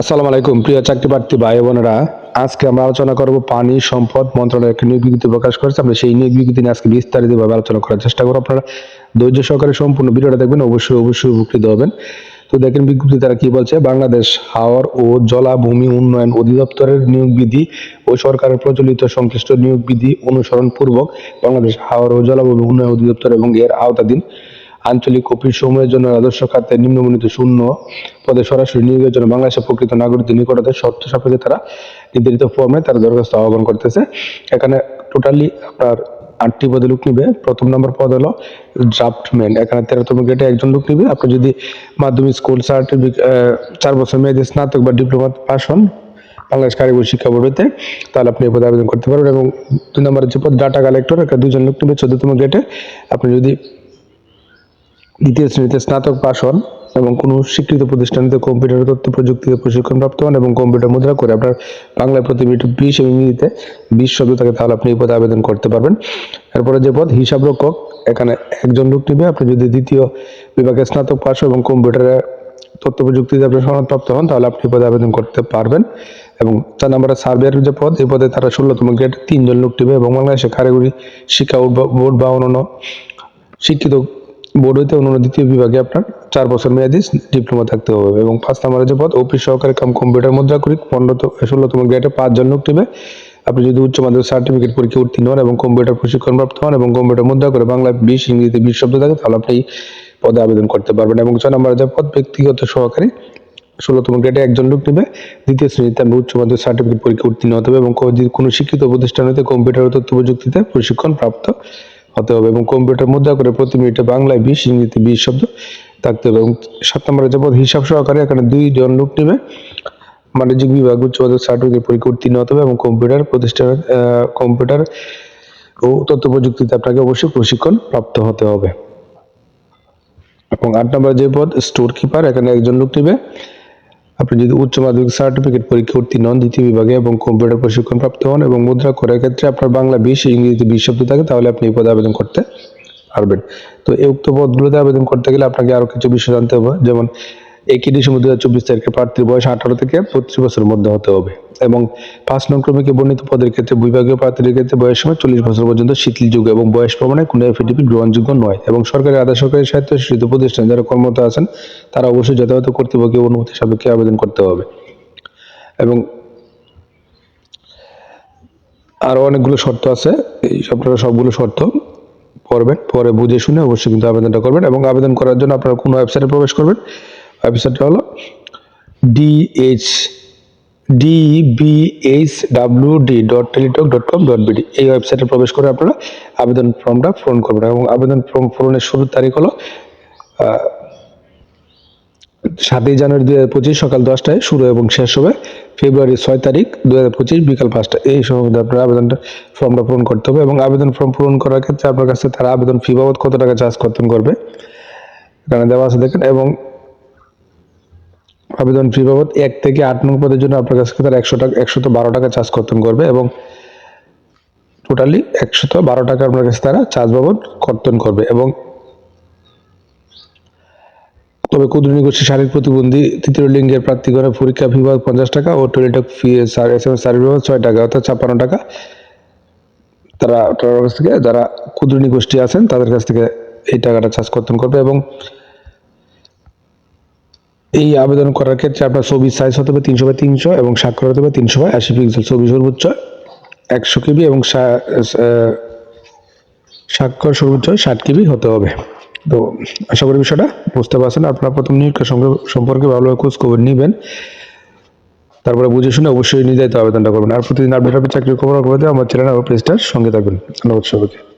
আসসালামু আলাইকুম, প্রিয় চাকরি প্রার্থী ভাই বোনেরা। আজকে আমরা আলোচনা করব পানি সম্পদ মন্ত্রণালয় একটা নিয়োগ বিজ্ঞপ্তি প্রকাশ করেছে। আমরা সেই নিয়োগ বিজ্ঞপ্তি নিয়ে আজকে বিস্তারিতভাবে আলোচনা করার চেষ্টা করব। আপনারা ধৈর্য সহকারে সম্পূর্ণ ভিডিওটা দেখবেন, অবশ্যই অবশ্যই উপকৃত হবেন। তো দেখেন বিজ্ঞপ্তি তারা কি বলছে, বাংলাদেশ হাওর ও জলাভূমি উন্নয়ন অধিদপ্তরের নিয়োগ বিধি ও সরকারের প্রচলিত সংশ্লিষ্ট নিয়োগ বিধি অনুসরণ পূর্বক বাংলাদেশ হাওর ও জলাভূমি উন্নয়ন অধিদপ্তর এবং এর আওতাধীন আঞ্চলিক অফিস সমূহের জন্য রাজস্ব খাতে নিম্নমণিত শূন্য পদে সরাসরি নিয়োগের জন্য বাংলাদেশের প্রকৃত নাগরিকদের নিকটতে শর্ত সাপেক্ষে তারা নির্ধারিত ফর্মে তারা দরখাস্ত আহ্বান করতেছে। এখানে টোটালি আপনার আটটি পদে লোক নিবে। প্রথম নম্বর পদ হলো ড্রাফটম্যান এখানে তেরোতম গ্রেডে একজন লোক নিবে। আপনি যদি মাধ্যমিক স্কুল সার্টিফিকেট চার বছর মেয়াদী স্নাতক বা ডিপ্লোমা পাস হন বাংলাদেশ কারিগরি শিক্ষা বোর্ডেতে, তাহলে আপনি এই পদে আবেদন করতে পারবেন এবং দুই নম্বরের যে পদ ডাটা কালেক্টর একটা দুজন লোক নিবে চোদ্দতম গ্রেডে আপনি যদি দ্বিতীয় শ্রেণীতে স্নাতক পাশ হন এবং কোনো স্বীকৃত প্রতিষ্ঠানিতে কম্পিউটার তথ্য প্রযুক্তিতে প্রশিক্ষণ প্রাপ্ত হন এবং কম্পিউটার মুদ্রা করে আপনার বাংলায় প্রতি বিশ এবং ইংরেজিতে বিশ শব্দ থাকে তাহলে আপনি এই পদে আবেদন করতে পারবেন। এরপরে যে পদ হিসাবরক্ষক এখানে একজন লোক নিবে। আপনি যদি দ্বিতীয় বিভাগে স্নাতক পাশ এবং কম্পিউটারে তথ্য প্রযুক্তিতে আপনি সনদপ্রাপ্ত হন, তাহলে আপনি পদে আবেদন করতে পারবেন। এবং চার নম্বরে সার্ভেয়ার যে পদ, এই পদে তারা ষোলোতম গ্রেড তিনজন লোক নিবে এবং বাংলাদেশে কারিগরি শিক্ষা বোর্ড বা অন্যান্য শিক্ষিত বোর্ড হইতে দ্বিতীয় বিভাগে আপনার চার বছর মেয়াদি ডিপ্লোমা থাকতে হবে এবং পাঁচ নম্বরের যে পদ অফিস সহকারী কাম কম্পিউটার মুদ্রা করি, পনেরো ষোলোতম গ্রেডে পাঁচজন লোক নেবে আপনি যদি উচ্চ মাধ্যমিক সার্টিফিকেট পরীক্ষা উত্তীর্ণ হন এবং কম্পিউটার প্রশিক্ষণ প্রাপ্ত হন এবং কম্পিউটার মুদ্রা করে বাংলা বিশ, ইংরেজিতে বিশ শব্দ থাকে, তাহলে আপনি এই পদে আবেদন করতে পারবেন এবং ছয় নম্বরের যে পদ ব্যক্তিগত সহকারী ষোলোতম গ্রেডে একজন লোক নেবে দ্বিতীয় শ্রেণীতে আপনি উচ্চ মাধ্যমিক সার্টিফিকেট পরীক্ষা উত্তীর্ণ হতে হবে এবং কোনো শিক্ষিত প্রতিষ্ঠান হতে কম্পিউটার তথ্য প্রযুক্তিতে প্রশিক্ষণ প্রাপ্ত হতে হবে এবং কম্পিউটার মুদ্রা করে প্রতি মিনিটে বাংলায় বিশ ইংরেজিতে বিশ শব্দ থাকতে হবে এবং সাত নম্বরে যে পদ হিসাব সহকারে এখানে দুইজন লোক নেবে। বাণিজ্যিক বিভাগ উচ্চ মাধ্যমিক সার্টিফিকেট পরীক্ষা উত্তীর্ণ হতে হবে এবং কম্পিউটার প্রতিষ্ঠানের আহ, কম্পিউটার ও তথ্য প্রযুক্তিতে আপনাকে অবশ্যই প্রশিক্ষণ প্রাপ্ত হতে হবে। এবং আট নম্বর যে পদ স্টোর কিপার এখানে একজন লোক নেবে। আপনি যদি উচ্চ মাধ্যমিক সার্টিফিকেট পরীক্ষা উত্তীর্ণ হন, দ্বিতীয় বিভাগে এবং কম্পিউটার প্রশিক্ষণ প্রাপ্ত হন এবং মুদ্রা করার ক্ষেত্রে আপনার বাংলা, বিশ ইংরেজিতে বিশ শব্দ থাকে, তাহলে আপনি এই পদে আবেদন করতে পারবেন। তো এই উক্ত পদগুলোতে আবেদন করতে গেলে আপনাকে আরও কিছু বিষয় জানতে হবে, যেমন একই ডিসেম্বর দু হাজার চব্বিশ তারিখে প্রার্থীর বয়স আঠারো থেকে পঁচিশ বছরের মধ্যে হতে হবে। এবং পাঁচ নং ক্রমিকে বর্ণিত পদের ক্ষেত্রে বিভাগীয় প্রার্থীদের ক্ষেত্রে বয়স সময় চল্লিশ বছর পর্যন্ত শিথিলযোগ্য এবং বয়স প্রমাণে কোনো এফিডেভিট গ্রহণযোগ্য নয় এবং সরকারি আধা সরকারি স্বায়ত্তশাসিত প্রতিষ্ঠান যারা কর্মরত আছেন, তারা অবশ্যই যথাযথ কর্তৃপক্ষের অনুমতি সাপেক্ষে আবেদন করতে হবে। এবং আরও অনেকগুলো শর্ত আছে, এই আপনারা সবগুলো শর্ত পড়বেন, পরে বুঝে শুনে অবশ্যই কিন্তু আবেদনটা করবেন এবং আবেদন করার জন্য আপনারা কোনো ওয়েবসাইটে প্রবেশ করবেন? ওয়েবসাইটটা হলো D H D B H W D dot Teletalk dot com dot B D এই ওয়েবসাইটে প্রবেশ করে আপনারা আবেদন ফর্মটা পূরণ করবেন এবং আবেদন ফর্ম পূরণের শুরুর তারিখ হলো সাতই জানুয়ারি দুই হাজার পঁচিশ সকাল দশটায় শুরু এবং শেষ হবে ফেব্রুয়ারি ছয় তারিখ দুই হাজার পঁচিশ বিকাল পাঁচটা এই সময় আপনার আবেদনটা ফর্মটা পূরণ করতে হবে এবং আবেদন ফর্ম পূরণ করার ক্ষেত্রে আপনার কাছে তারা আবেদন ফি বাবদ কত টাকা চার্জ করতেন করবে, এখানে দেওয়া আছে দেখেন এবং আবেদন ফি বাবদ এক থেকে আট নং পদের জন্য আপনার কাছে তারা একশো টাকা একশত বারো টাকা চার্জ কর্তন করবে এবং টোটালি একশত বারো টাকা আপনার কাছে তারা চার্জ বাবদ কর্তন করবে এবং তবে ক্ষুদ্র গোষ্ঠী শারীরিক প্রতিবন্ধী তৃতীয় লিঙ্গের প্রার্থীগণের পরীক্ষা ফি বাবদ পঞ্চাশ টাকা ও টয়লেটক fee S M S service বাবদ ছয় টাকা, অর্থাৎ ছাপ্পান্ন টাকা। তারা কাছ থেকে, যারা ক্ষুদ্র গোষ্ঠী আছেন, তাদের কাছ থেকে এই টাকাটা চার্জ কর্তন করবে এবং এই আবেদন করার ক্ষেত্রে আপনার ছবির সাইজ হতে হবে তিনশো বাই তিনশো এবং স্বাক্ষর হতে হবে তিনশো বাই আশি পিক্সেল ছবি সর্বোচ্চ একশো কেবি এবং স্বাক্ষর সর্বোচ্চ ষাট কেবি হতে হবে। তো আশা করি বিষয়টা বুঝতে পারছেন। আপনারা প্রথম সঙ্গে সম্পর্কে ভালোভাবে খোঁজ খবর নেবেন। তারপরে বুঝে শুনে অবশ্যই নির্ধারিত আবেদনটা করবেন। আর প্রতিদিন আপডেট হবে চাকরির খবর খবর আমার চ্যানেল আমার পেজটার সঙ্গে থাকবেন। ধন্যবাদ সবাইকে।